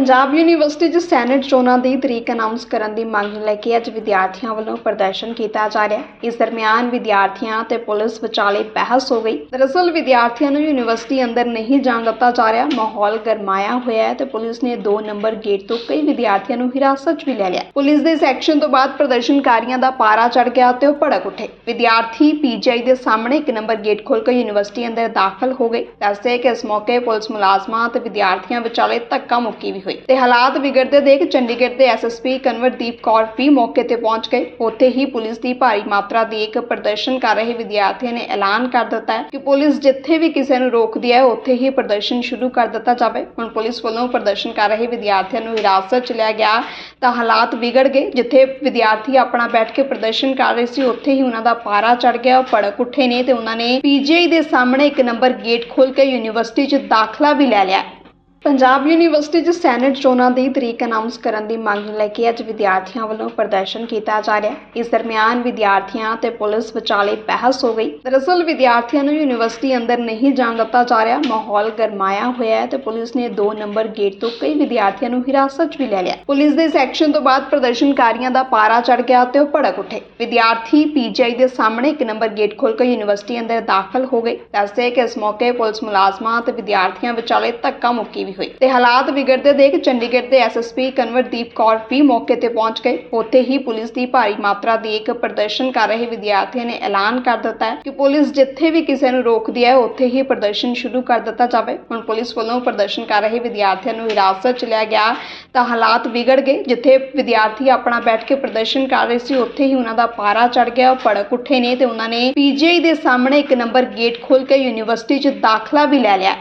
Punjab university 'ਚ senate ਚੋਣਾਂ ਦੀ ਤਰੀਕ ਅਨਾਉਂਸ ਕਰਨ ਦੀ ਮੰਗ ਨੂੰ ਲੈ ਕੇ ਅੱਜ ਵਿਦਿਆਰਥੀਆਂ ਵੱਲੋਂ ਪ੍ਰਦਰਸ਼ਨ ਕੀਤਾ ਜਾ ਰਿਹਾ। ਇਸ ਦਰਮਿਆਨ ਵਿਦਿਆਰਥੀਆਂ ਤੇ ਪੁਲਿਸ ਵਿਚਾਲੇ ਬਹਿਸ ਹੋ ਗਈ। ਦਰਅਸਲ ਵਿਦਿਆਰਥੀਆਂ ਨੂੰ ਯੂਨੀਵਰਸਿਟੀ ਅੰਦਰ ਨਹੀਂ ਜਾਣ ਦਿੱਤਾ ਜਾ ਰਿਹਾ। ਮਾਹੌਲ ਗਰਮਾਇਆ ਹੋਇਆ ਹੈ ਤੇ ਪੁਲਿਸ ਨੇ 2 ਨੰਬਰ ਗੇਟ ਤੋਂ ਕਈ ਵਿਦਿਆਰਥੀਆਂ ਨੂੰ ਹਿਰਾਸਤ 'ਚ ਵੀ ਲੈ ਲਿਆ। ਪੁਲਿਸ ਦੇ ਇਸ ਐਕਸ਼ਨ ਤੋਂ ਬਾਅਦ ਪ੍ਰਦਰਸ਼ਨਕਾਰੀਆਂ ਦਾ ਪਾਰਾ ਚੜ ਗਿਆ ਤੇ ਉਹ ਭੜਕ ਉੱਠੇ। ਵਿਦਿਆਰਥੀ ਪੀਜੀਆਈ ਦੇ ਸਾਹਮਣੇ ਇੱਕ ਨੰਬਰ ਗੇਟ ਖੋਲ ਕੇ ਯੂਨੀਵਰਸਿਟੀ ਅੰਦਰ ਦਾਖਲ ਹੋ ਗਏ। ਦੱਸਦੇ ਕਿ ਇਸ ਮੌਕੇ ਪੁਲਿਸ ਮੁਲਾਜ਼ਮਾਂ ਤੇ ਵਿਦਿਆਰਥੀਆਂ ਵਿਚਾਲੇ ਧੱਕਾ ਮੁੱਕੀ ਵੀ ਹੋਈ। ਤੇ ਹਾਲਾਤ ਵਿਗੜਦੇ ਦੇਖ ਚੰਡੀਗੜ੍ਹ ਦੇ ਐਸਐਸਪੀ ਕਨਵਰਦੀਪ ਕੌਰ ਵੀ ਮੌਕੇ ਤੇ ਪਹੁੰਚ ਗਏ। ਉੱਥੇ ਹੀ ਪੁਲਿਸ ਦੀ ਭਾਰੀ ਮਾਤਰਾ ਦੀ ਇੱਕ ਪ੍ਰਦਰਸ਼ਨ ਕਰ ਰਹੇ ਵਿਦਿਆਰਥੀਆਂ ਨੇ ਐਲਾਨ ਕਰ ਦਿੱਤਾ ਹੈ ਕਿ ਪੁਲਿਸ ਜਿੱਥੇ ਵੀ ਕਿਸੇ ਨੂੰ ਰੋਕਦੀ ਹੈ, ਉੱਥੇ ਹੀ ਪ੍ਰਦਰਸ਼ਨ ਸ਼ੁਰੂ ਕਰ ਦਿੱਤਾ ਜਾਵੇ। ਹੁਣ ਪੁਲਿਸ ਵੱਲੋਂ ਪ੍ਰਦਰਸ਼ਨ ਕਰ ਰਹੇ ਵਿਦਿਆਰਥੀਆਂ ਨੂੰ ਹਿਰਾਸਤ 'ਚ ਲਿਆ ਗਿਆ ਤਾਂ ਹਾਲਾਤ ਵਿਗੜ ਗਏ। ਜਿੱਥੇ ਵਿਦਿਆਰਥੀ ਆਪਣਾ ਬੈਠ ਕੇ ਪ੍ਰਦਰਸ਼ਨ ਕਰ ਰਹੇ ਸੀ, ਉੱਥੇ ਹੀ ਉਹਨਾਂ ਦਾ ਪਾਰਾ ਚੜ ਗਿਆ, ਉਹ ਭੜਕ ਉੱਠੇ ਨੇ ਤੇ ਉਹਨਾਂ ਨੇ ਪੀਜੀਆਈ ਦੇ ਸਾਹਮਣੇ ਇੱਕ ਨੰਬਰ ਗੇਟ ਖੋਲ ਕੇ ਯੂਨੀਵਰਸਿਟੀ 'ਚ ਦਾਖਲਾ ਵੀ ਲੈ ਲਿਆ। ਪੰਜਾਬ ਯੂਨੀਵਰਸਿਟੀ 'ਚ ਸੈਨੇਟ ਚੋਣਾਂ ਦੀ ਤਰੀਕ ਅਨਾਉਂਸ ਕਰਨ ਦੀ ਮੰਗ ਨੂੰ ਲੈ ਕੇ ਅੱਜ ਵਿਦਿਆਰਥੀਆਂ ਵੱਲੋਂ ਪ੍ਰਦਰਸ਼ਨ ਕੀਤਾ ਜਾ ਰਿਹਾ। ਹੈ ਇਸ ਦਰਮਿਆਨ ਵਿਦਿਆਰਥੀਆਂ ਤੇ ਪੁਲਿਸ ਵਿਚਾਲੇ ਬਹਿਸ ਹੋ ਗਈ। ਦਰਅਸਲ ਵਿਦਿਆਰਥੀਆਂ ਨੂੰ ਯੂਨੀਵਰਸਿਟੀ ਅੰਦਰ ਨਹੀਂ ਜਾਣ ਦਿੱਤਾ ਜਾ ਰਿਹਾ। ਮਾਹੌਲ ਗਰਮਾਇਆ ਹੋਇਆ ਹੈ ਤੇ ਪੁਲਿਸ ਨੇ 2 ਨੰਬਰ ਗੇਟ ਤੋਂ ਕਈ ਵਿਦਿਆਰਥੀਆਂ ਨੂੰ ਹਿਰਾਸਤ 'ਚ ਵੀ ਲੈ ਲਿਆ। ਪੁਲਿਸ ਦੇ ਇਸ ਐਕਸ਼ਨ ਤੋਂ ਬਾਅਦ ਪ੍ਰਦਰਸ਼ਨਕਾਰੀਆਂ ਦਾ ਪਾਰਾ ਚੜ ਗਿਆ ਤੇ ਉਹ ਭੜਕ ਉੱਠੇ। ਵਿਦਿਆਰਥੀ ਪੀਜੀਆਈ ਦੇ ਸਾਹਮਣੇ ਇੱਕ ਨੰਬਰ ਗੇਟ ਖੋਲ ਕੇ ਯੂਨੀਵਰਸਿਟੀ ਅੰਦਰ ਦਾਖਲ ਹੋ ਗਏ। ਦੱਸਦੇ ਕਿ ਇਸ ਮੌਕੇ ਪੁਲਿਸ ਮੁਲਾਜ਼ਮਾਂ ਤੇ ਵਿਦਿਆਰਥੀਆਂ ਵਿਚਾਲੇ ਧੱਕਾ ਮੁੱਕੀ ਵੀ ਹੋਈ। ਤੇ ਹਾਲਾਤ ਵਿਗੜਦੇ ਦੇਖ ਚੰਡੀਗੜ੍ਹ ਦੇ ਐਸਐਸਪੀ ਕਨਵਰਦੀਪ ਕੌਰ ਵੀ ਮੌਕੇ ਤੇ ਪਹੁੰਚ ਗਏ। ਉੱਥੇ ਹੀ ਪੁਲਿਸ ਦੀ ਭਾਰੀ ਮਾਤਰਾ ਦੀ ਇੱਕ ਪ੍ਰਦਰਸ਼ਨ ਕਰ ਰਹੇ ਵਿਦਿਆਰਥੀਆਂ ਨੇ ਐਲਾਨ ਕਰ ਦਿੱਤਾ ਹੈ ਕਿ ਪੁਲਿਸ ਜਿੱਥੇ ਵੀ ਕਿਸੇ ਨੂੰ ਰੋਕਦੀ ਹੈ, ਉੱਥੇ ਹੀ ਪ੍ਰਦਰਸ਼ਨ ਸ਼ੁਰੂ ਕਰ ਦਿੱਤਾ ਜਾਵੇ। ਹੁਣ ਪੁਲਿਸ ਵੱਲੋਂ ਪ੍ਰਦਰਸ਼ਨ ਕਰ ਰਹੇ ਵਿਦਿਆਰਥੀਆਂ ਨੂੰ ਹਿਰਾਸਤ 'ਚ ਲਿਆ ਗਿਆ ਤਾਂ ਹਾਲਾਤ ਵਿਗੜ ਗਏ। ਜਿੱਥੇ ਵਿਦਿਆਰਥੀ ਆਪਣਾ ਬੈਠ ਕੇ ਪ੍ਰਦਰਸ਼ਨ ਕਰ ਰਹੇ ਸੀ, ਉੱਥੇ ਹੀ ਉਹਨਾਂ ਦਾ ਪਾਰਾ ਚੜ ਗਿਆ, ਉਹ ਭੜਕ ਉੱਠੇ ਨੇ ਤੇ ਉਹਨਾਂ ਨੇ ਪੀਜੀਆਈ ਦੇ ਸਾਹਮਣੇ ਇੱਕ ਨੰਬਰ ਗੇਟ ਖੋਲ ਕੇ ਯੂਨੀਵਰਸਿਟੀ 'ਚ ਦਾਖਲਾ ਵੀ ਲੈ ਲਿਆ।